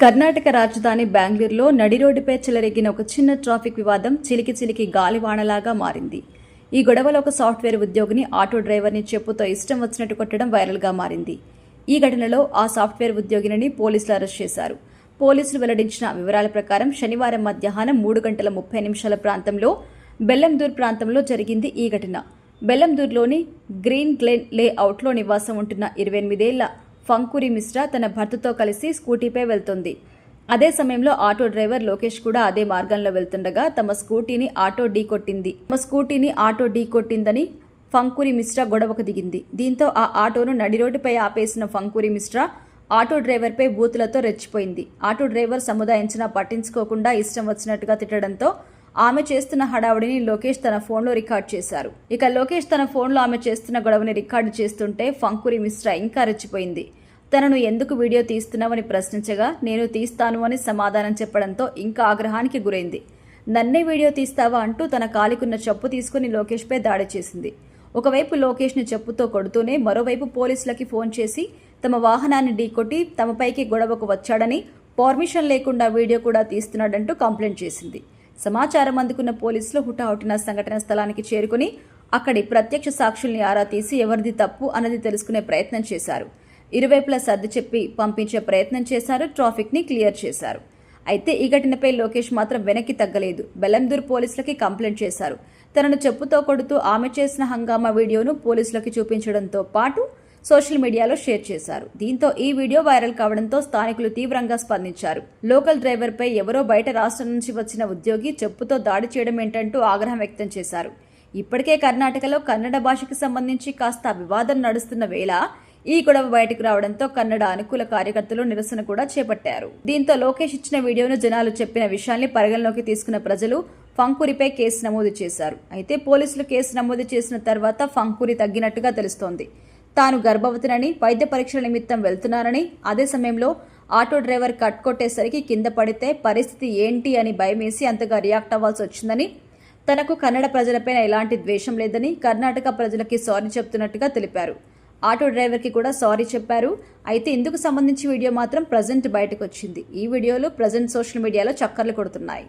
కర్ణాటక రాజధాని బెంగళూరులో నడిరోడ్డుపై రోడ్డుపై ఒక చిన్న ట్రాఫిక్ వివాదం చిలికి చిలికి గాలివానలాగా మారింది. ఈ గొడవలో ఒక సాఫ్ట్వేర్ ఉద్యోగిని ఆటో డ్రైవర్ని చెప్పుతో ఇష్టం వచ్చినట్టు కొట్టడం వైరల్గా మారింది. ఈ ఘటనలో ఆ సాఫ్ట్వేర్ ఉద్యోగిని పోలీసులు అరెస్ట్ చేశారు. పోలీసులు వెల్లడించిన వివరాల ప్రకారం శనివారం మధ్యాహ్నం మూడు గంటల ముప్పై నిమిషాల ప్రాంతంలో బెల్లందూర్ ప్రాంతంలో జరిగింది ఈ ఘటన. బెల్లందూర్లోని గ్రీన్ గ్లెన్ లేఅవుట్లో నివాసం ఉంటున్న ఇరవై ఎనిమిదేళ్ళ ఫంకురి మిశ్రా తన భర్తతో కలిసి స్కూటీపై వెళ్తుంది. అదే సమయంలో ఆటో డ్రైవర్ లోకేష్ కూడా అదే మార్గంలో వెళ్తుండగా తమ స్కూటీని ఆటో ఢీ కొట్టింది. తమ స్కూటీని ఆటో ఢీ కొట్టిందని ఫంకురి మిశ్రా గొడవకు దిగింది. దీంతో ఆ ఆటోను నడిరోడ్డుపై ఆపేసిన ఫంకురి మిశ్రా ఆటో డ్రైవర్పై బూతులతో రెచ్చిపోయింది. ఆటో డ్రైవర్ సముదాయించినా పట్టించుకోకుండా ఇష్టం వచ్చినట్టుగా తిట్టడంతో ఆమె చేస్తున్న హడావుడిని లోకేష్ తన ఫోన్లో రికార్డ్ చేశారు. ఇక లోకేష్ తన ఫోన్లో ఆమె చేస్తున్న గొడవని రికార్డు చేస్తుంటే ఫంకురి మిశ్రా ఇంకా రెచ్చిపోయింది. తనను ఎందుకు వీడియో తీస్తున్నావని ప్రశ్నించగా నేను తీస్తాను అని సమాధానం చెప్పడంతో ఇంకా ఆగ్రహానికి గురైంది. నన్నే వీడియో తీస్తావా అంటూ తన కాలికున్న చెప్పు తీసుకుని లోకేష్పై దాడి చేసింది. ఒకవైపు లోకేష్ని చెప్పుతో కొడుతూనే మరోవైపు పోలీసులకి ఫోన్ చేసి తమ వాహనాన్ని ఢీకొట్టి తమపైకి గొడవకు వచ్చాడని పర్మిషన్ లేకుండా వీడియో కూడా తీస్తున్నాడంటూ కంప్లైంట్ చేసింది. సమాచారం అందుకున్న పోలీసులు హుటాహుటిన సంఘటన స్థలానికి చేరుకుని అక్కడి ప్రత్యక్ష సాక్షుల్ని ఆరా తీసి ఎవరిది తప్పు అన్నది తెలుసుకునే ప్రయత్నం చేశారు. ఇరువైపులా సర్ది చెప్పి పంపించే ప్రయత్నం చేశారు ట్రాఫిక్ని క్లియర్ చేశారు. అయితే ఈ ఘటనపై లోకేష్ మాత్రం వెనక్కి తగ్గలేదు. బెలందూర్ పోలీసులకి కంప్లైంట్ చేశారు. తనను చెప్పుతో కొడుతూ ఆమె చేసిన హంగామా వీడియోను పోలీసులకి చూపించడంతో పాటు సోషల్ మీడియాలో షేర్ చేశారు. దీంతో ఈ వీడియో వైరల్ కావడంతో స్థానికులు తీవ్రంగా స్పందించారు. లోకల్ డ్రైవర్పై ఎవరో బయట రాష్ట్రం నుంచి వచ్చిన ఉద్యోగి చెప్పుతో దాడి చేయడం ఏంటంటూ ఆగ్రహం వ్యక్తం చేశారు. ఇప్పటికే కర్ణాటకలో కన్నడ భాషకి సంబంధించి కాస్త వివాదం నడుస్తున్న వేళ ఈ గొడవ బయటకు రావడంతో కన్నడ అనుకూల కార్యకర్తలు నిరసన కూడా చేపట్టారు. దీంతో లోకేష్ ఇచ్చిన వీడియోను జనాలు చెప్పిన విషయాన్ని పరిగణలోకి తీసుకున్న ప్రజలు ఫంకురిపై కేసు నమోదు చేశారు. అయితే పోలీసులు కేసు నమోదు చేసిన తర్వాత ఫంకురి తగ్గినట్టుగా తెలుస్తోంది. తాను గర్భవతినని వైద్య పరీక్షల నిమిత్తం వెళ్తున్నానని అదే సమయంలో ఆటో డ్రైవర్ కట్ కొట్టేసరికి కింద పడితే పరిస్థితి ఏంటి అని భయమేసి అంతగా రియాక్ట్ అవ్వాల్సి వచ్చిందని తనకు కన్నడ ప్రజలపైన ఎలాంటి ద్వేషం లేదని కర్ణాటక ప్రజలకి సారీ చెప్తున్నట్టుగా తెలిపారు. ఆటో డ్రైవర్కి కూడా సారీ చెప్పారు. అయితే ఇందుకు సంబంధించి వీడియో మాత్రం ప్రజెంట్ బయటకు వచ్చింది ఈ వీడియోలు ప్రజెంట్ సోషల్ మీడియాలో చక్కర్లు కొడుతున్నాయి.